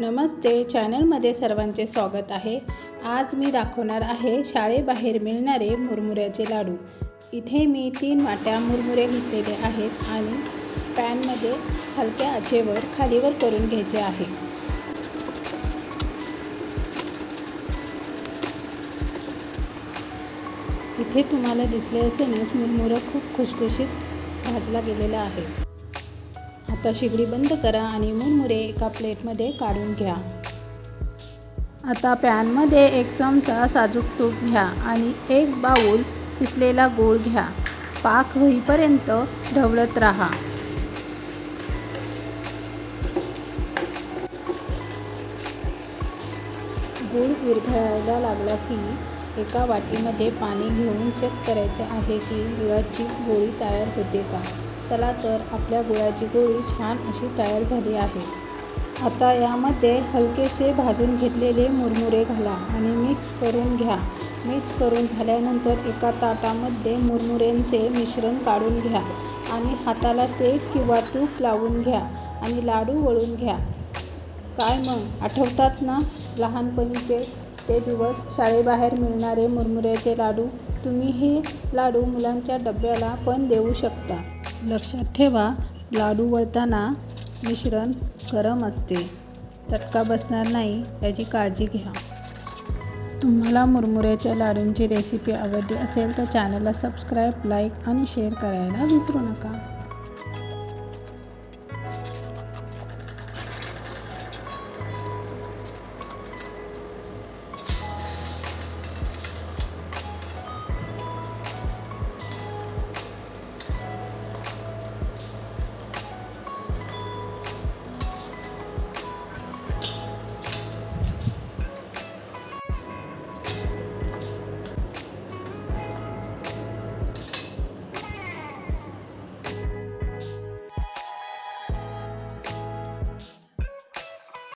नमस्ते चॅनलमध्ये सर्वांचे स्वागत आहे. आज मी दाखवणार आहे शाळेबाहेर मिळणारे मुरमुऱ्याचे लाडू. इथे मी तीन वाट्या मुरमुरे घेतलेले आहेत आणि पॅनमध्ये हलक्या आचेवर खालीवर करून घ्यायचे आहे. इथे तुम्हाला दिसले असेलच मुरमुरं खूप खुशखुशीत भाजला गेलेला आहे. आता शिगडी बंद करा आणि मुरमुरे एका प्लेटमध्ये काढून घ्या. आता पॅनमध्ये एक चमचा साजूक तूप घ्या आणि एक बाऊल किसलेला गूळ घ्या. पाक होईपर्यंत ढवळत राहा. गूळ विरघळायला लागला की एका वाटीमध्ये पाणी घेऊन चेक करायचे आहे की गुळाची गोळी तयार होते का? चला तर आपल्या गुळाची गोळी छान अशी तयार झाली आहे. आता यामध्ये हलकेसे भाजून घेतलेले मुरमुरे घाला आणि मिक्स करून घ्या. मिक्स करून झाल्यानंतर एका ताटामध्ये मुरमुऱ्यांचे मिश्रण काढून घ्या आणि हाताला तेल किंवा तूप लावून घ्या आणि लाडू वळून घ्या. काय मग? आठवतात ना? लहानपणीचे ते दिवस शाळेबाहेर मिळणारे मुरमुऱ्याचे लाडू. तुम्ही हे लाडू मुलांच्या डब्याला पण देऊ शकता. लक्षात ठेवा लाडू वळताना मिश्रण गरम असते. चटका बसणार नाही याची काळजी घ्या. तुम्हाला मुरमुऱ्याच्या लाडूंची रेसिपी आवडली असेल तर चॅनलला सबस्क्राईब लाईक आणि शेअर करायला विसरू नका.